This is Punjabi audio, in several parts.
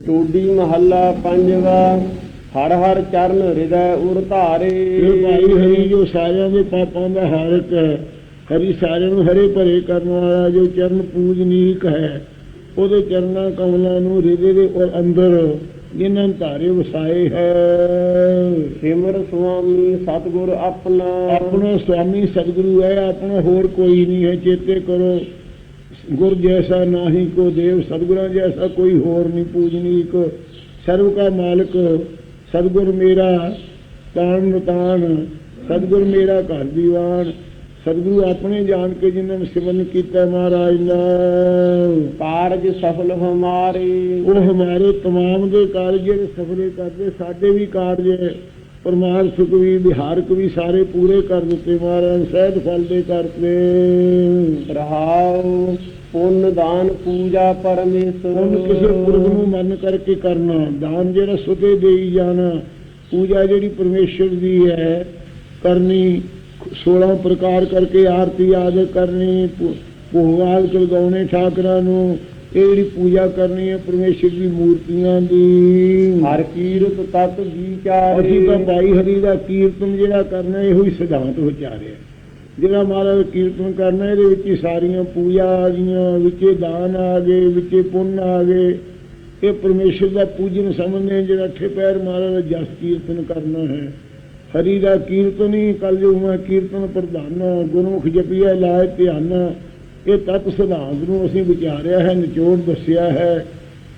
ਟੂਡੀ ਮਹੱਲਾ ਪੰਜਵਾ ਹਰ ਹਰ ਚਰਨ ਹਿਰਦੈ ਉਰ ਧਾਰੇ। ਇਹ ਭਾਈ ਹਰੀ ਜੋ ਸਾਰਿਆਂ ਦੇ ਪਾਪਾਂ ਦਾ ਹਾਰਕ ਹੈ ਹਰੀ ਸਾਰਿਆਂ ਨੂੰ ਹਰੇ ਭਰੇ ਕਰਨ ਵਾਲਾ ਜੋ ਚਰਨ ਪੂਜਨੀਕ ਹੈ ਉਹਦੇ ਚਰਨਾਂ ਕਮਲਾਂ ਨੂੰ ਹਿਰਦੇ ਦੇ ਔਰ ਅੰਦਰ ਜਿਨ੍ਹਾਂ ਧਾਰੇ ਵਸਾਏ ਹੈ। ਸਿਮਰ ਸੁਆਮੀ ਸਤਿਗੁਰ ਆਪਣਾ। ਆਪਣਾ ਸੁਆਮੀ ਸਤਿਗੁਰੂ ਹੈ ਆਪਣਾ ਹੋਰ ਕੋਈ ਨਹੀਂ ਹੈ ਚੇਤੇ ਕਰੋ। ਗੁਰ ਜੈਸਾ ਨਾਹੀ ਕੋ ਦੇਵ ਸਤਿਗੁਰਾਂ ਜੈਸਾ ਕੋਈ ਹੋਰ ਨਹੀਂ ਪੂਜਨੀਕ ਸਰਵ ਕਾ ਮਾਲਕ ਸਤਿਗੁਰ ਮੇਰਾ ਤਾਣ ਮਤਾਨ ਸਤਿਗੁਰ ਮੇਰਾ ਘਰ ਦੀਵਾਨ ਸਤਿਗੁਰੂ ਆਪਣੇ ਜਾਣ ਕੇ ਜਿਨ੍ਹਾਂ ਨੇ ਸਿਮਰਨ ਕੀਤਾ ਮਹਾਰਾਜ ਦਾ ਕਾਰਜ ਸਫਲ ਹਮਾਰੇ ਉਹ ਹਮਾਰੇ तमाम ਦੇ ਕਾਰਜ ਜਿਹੜੇ ਸਫਲੇ ਕਰਦੇ ਸਾਡੇ ਵੀ ਕਾਰਜ ਪਰਮਾਰ ਸੁਖ ਵੀ ਵਿਹਾਰਕ ਵੀ ਸਾਰੇ ਪੂਰੇ ਕਰ ਦਿੱਤੇ ਮਹਾਰਾਜ ਸਹਿਤ ਫਲ ਦੇ ਕਰਤੇ। ਰਹਾਉ ਪੁੰਨ ਦਾਨ ਪੂਜਾ ਪਰਮੇਸ਼ਰ। ਹੁਣ ਕਿਸੇ ਪੁਰਖ ਨੂੰ ਮੰਨ ਕਰਕੇ ਕਰਨਾ ਦਾਨ ਜਿਹੜਾ ਸੁਤੇ ਦੇਈ ਜਾਣਾ ਪੂਜਾ ਜਿਹੜੀ ਪਰਮੇਸ਼ਰ ਦੀ ਹੈ ਕਰਨੀ 16 ਪ੍ਰਕਾਰ ਕਰਕੇ ਆਰਤੀ ਆਦਿ ਕਰਨੀ ਭੋਗ ਆਦਿ ਲਗਾਉਣੇ ਠਾਕਰਾਂ ਨੂੰ ਇਹ ਜਿਹੜੀ ਪੂਜਾ ਕਰਨੀ ਹੈ ਪਰਮੇਸ਼ਰ ਦੀ ਮੂਰਤੀਆਂ ਦੀ। ਹਰ ਕੀਰਤ ਤਤ ਵਿਚਾਰੇ। ਅਸੀਂ ਤਾਂ ਭਾਈ ਹਰੀ ਦਾ ਕੀਰਤਨ ਜਿਹੜਾ ਕਰਨਾ ਇਹੋ ਹੀ ਸਿਧਾਂਤ ਵਿਚਾਰਿਆ ਜਿਹੜਾ ਮਹਾਰਾਜ ਕੀਰਤਨ ਕਰਨਾ ਇਹਦੇ ਵਿੱਚ ਹੀ ਸਾਰੀਆਂ ਪੂਜਾ ਆ ਗਈਆਂ ਵਿੱਚੇ ਦਾਨ ਆ ਗਏ ਵਿੱਚੇ ਪੁੰਨ ਆ ਗਏ। ਇਹ ਪਰਮੇਸ਼ਰ ਦਾ ਪੂਜਨ ਸਮਝਦੇ ਜਿਹੜਾ ਅੱਠੇ ਪੈਰ ਮਹਾਰਾਜ ਜਸ ਕੀਰਤਨ ਕਰਨਾ ਹੈ। ਹਰੀ ਦਾ ਕੀਰਤਨ ਹੀ ਕਲ ਜੋ ਮੈਂ ਕੀਰਤਨ ਪ੍ਰਧਾਨਾ ਗੁਰਮੁਖ ਜਪੀਆ ਲਾਇ ਧਿਆਨਾ ਇਹ ਤਤ ਸਿਧਾਂਤ ਨੂੰ ਅਸੀਂ ਵਿਚਾਰਿਆ ਹੈ ਨਿਚੋੜ ਦੱਸਿਆ ਹੈ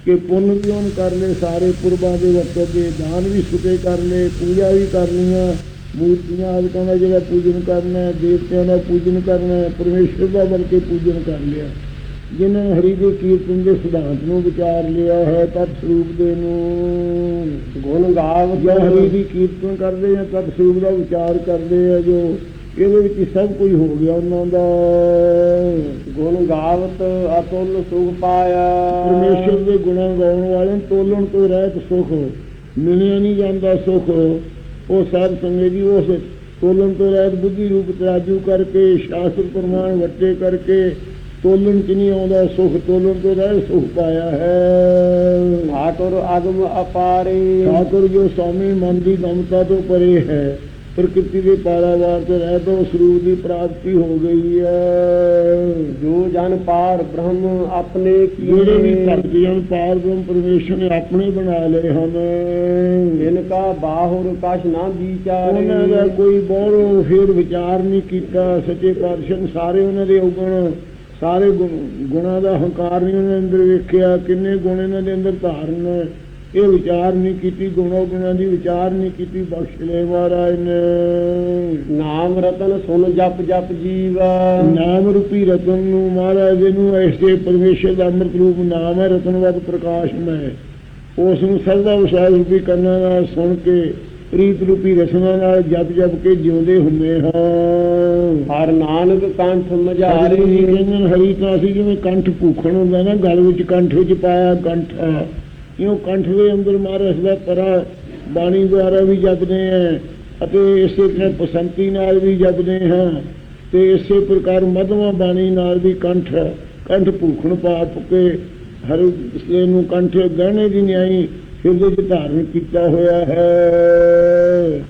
ਕਿ ਪੁੰਨ ਵੀ ਉਹਨ ਕਰ ਲਏ ਸਾਰੇ ਪੁਰਬਾਂ ਦੇ ਵਕਤ ਦੇ ਦਾਨ ਵੀ ਸੁਤੇ ਕਰ ਲਏ ਪੂਜਾ ਵੀ ਕਰ ਲਈਆਂ ਮੂਰਤੀਆਂ ਆਦਿਕਾਂ ਦਾ ਜਿਹੜਾ ਪੂਜਨ ਕਰਨਾ ਹੈ ਦੇਵਤਿਆਂ ਦਾ ਪੂਜਨ ਕਰਨਾ ਹੈ ਪਰਮੇਸ਼ਰ ਦਾ ਬਲਕਿ ਪੂਜਨ ਕਰ ਲਿਆ। ਜਿਨ੍ਹਾਂ ਨੇ ਹਰੀ ਦੇ ਕੀਰਤਨ ਦੇ ਸਿਧਾਂਤ ਨੂੰ ਵਿਚਾਰ ਲਿਆ ਹੈ ਤਤ ਸਰੂਪ ਦੇ ਨੂੰ। ਗੁਣ ਗਾਵ ਜੋ ਹਰੀ ਦੀ ਕੀਰਤਨ ਕਰਦੇ ਆ ਤਤ ਸਰੂਪ ਦਾ ਵਿਚਾਰ ਕਰਦੇ ਆ ਜੋ ਇਹਦੇ ਵਿੱਚ ਹੀ ਸਭ ਕੁਝ ਹੋ ਗਿਆ ਉਹਨਾਂ ਦਾ। ਗਾਵਤ ਅਤੁੱਲ ਸੁਖ ਪਾਇਆ। ਪਰਮੇਸ਼ਰ ਦੇ ਗੁਣਾਂ ਗਾਉਣ ਵਾਲੇ ਤੋਲਣ ਤੋਂ ਰਹਿਤ ਸੁਖ ਮਿਲਿਆ ਨਹੀਂ ਜਾਂਦਾ ਸੁਖ। ਉਹ ਸਾਧ ਸੰਗਤ ਜੀ ਉਸ ਤੋਲਣ ਤੋਂ ਰਹਿਤ ਬੁੱਧੀ ਰੂਪ ਤਰਾਜੂ ਕਰਕੇ ਸ਼ਾਸਤਰ ਪ੍ਰਮਾਣ ਵੱਟੇ ਕਰਕੇ ਤੋਲਣ ਚ ਨਹੀਂ ਆਉਂਦਾ ਸੁਖ ਤੋਲਣ ਤੋਂ ਰਹਿਤ ਸੁਖ ਪਾਇਆ ਹੈ। ਠਾਕੁਰ ਅਗਮ ਅਪਾਰੇ। ਠਾਕੁਰ ਜੋ ਸਵਾਮੀ ਮਨ ਦੀ ਗਮਤਾ ਤੋਂ ਪਰੇ ਹੈ ਪ੍ਰਕਿਰਤੀ ਦੇ ਪਾਰਾਵਾਰ ਤੋਂ ਰਹਿ ਤੋਂ ਸਰੂਪ ਦੀ ਪ੍ਰਾਪਤੀ ਹੋ ਗਈ ਹੈ। ਜੋ ਜਨ ਪਾਰ ਬ੍ਰਹਮ ਆਪਣੇ ਜਿਹੜੇ ਵੀ ਕੀਏ ਭਗਤੀਆਂ ਨੂੰ ਪਾਰ ਬ੍ਰਹਮ ਪਰਮੇਸ਼ਰ ਨੇ ਆਪਣੇ ਬਣਾ ਲਏ ਹਨ। ਜਿਨ ਕਾ ਬਾਹੁਰ ਕਛ ਨਾ ਉਹਨਾਂ ਦਾ ਵਿਚਾਰੇ ਕੋਈ ਬਹੁ ਫਿਰ ਵਿਚਾਰ ਨਹੀਂ ਕੀਤਾ। ਸੱਚੇ ਪਾਤਸ਼ਾਹ ਸਾਰੇ ਉਹਨਾਂ ਦੇ ਔਗਣ ਸਾਰੇ ਗੁਣ- ਗੁਣਾਂ ਦਾ ਹੰਕਾਰ ਨਹੀਂ ਉਹਨਾਂ ਦੇ ਅੰਦਰ ਵੇਖਿਆ। ਕਿੰਨੇ ਗੁਣ ਇਹਨਾਂ ਦੇ ਅੰਦਰ ਧਾਰਨ ਹੈ। ਇਹ ਵਿਚਾਰ ਨਹੀਂ ਕੀਤੀ ਗੁਣੋ ਗੁਣਾਂ ਦੀ ਵਿਚਾਰ ਨਹੀਂ ਕੀਤੀ ਬਖਸ਼ ਲੈ ਮਹਾਰਾਜ ਨੇ। ਨਾਮ ਰਤਨ ਸੁਨ ਜਪ ਜਪ ਜੀਵ। ਨਾਮ ਰੂਪੀ ਰਤਨ ਨੂੰ ਮਹਾਰਾਜ ਜੀ ਨੂੰ ਐਸੇ ਪਰਮੇਸ਼ਰ ਦਾ ਅੰਮ੍ਰਿਤ ਰੂਪ ਨਾਮ ਹੈ ਰਤਨਵਤ ਪ੍ਰਕਾਸ਼ਮੈ ਉਸ ਨੂੰ ਸਰਦਾ ਵਿਸ਼ਾਲ ਰੂਪੀ ਕੰਨਾਂ ਨਾਲ ਸੁਣ ਕੇ ਪ੍ਰੀਤ ਰੂਪੀ ਰਸਨਾ ਨਾਲ ਜਪ ਜਪ ਕੇ ਜਿਉਂਦੇ ਹੁੰਦੇ ਹਾਂ। ਹਰ ਨਾਨਕ ਕੰਠ ਮਝਾਰੇ। ਕਹਿੰਦੇ ਹਰੀ ਤਾਂ ਅਸੀਂ ਜਿਵੇਂ ਕੰਠ ਭੂਖਣ ਹੁੰਦਾ ਨਾ ਗਲ ਵਿੱਚ ਕੰਠ ਵਿੱਚ ਪਾਇਆ ਕੰਠ ਕਿਉਂ ਕੰਠ ਦੇ ਅੰਦਰ ਮਹਾਰਾਜ ਦਾ ਪਰਾ ਬਾਣੀ ਦੁਆਰਾ ਵੀ ਜਪਦੇ ਹੈ ਅਤੇ ਇਸੇ ਤਰ੍ਹਾਂ ਪਸੰਤੀ ਨਾਲ ਵੀ ਜਪਦੇ ਹਾਂ ਤੇ ਇਸੇ ਪ੍ਰਕਾਰ ਮਧਵਾ ਬਾਣੀ ਨਾਲ ਵੀ ਕੰਠ ਕੰਠ ਭੂਖਣ ਪਾ ਕੇ ਹਰ ਇਸਲੇ ਨੂੰ ਕੰਠ ਗਹਿਣੇ ਦੀ ਨਿਆਈ ਹਿਰਦੇ 'ਚ ਧਾਰਨ ਕੀਤਾ ਹੋਇਆ ਹੈ।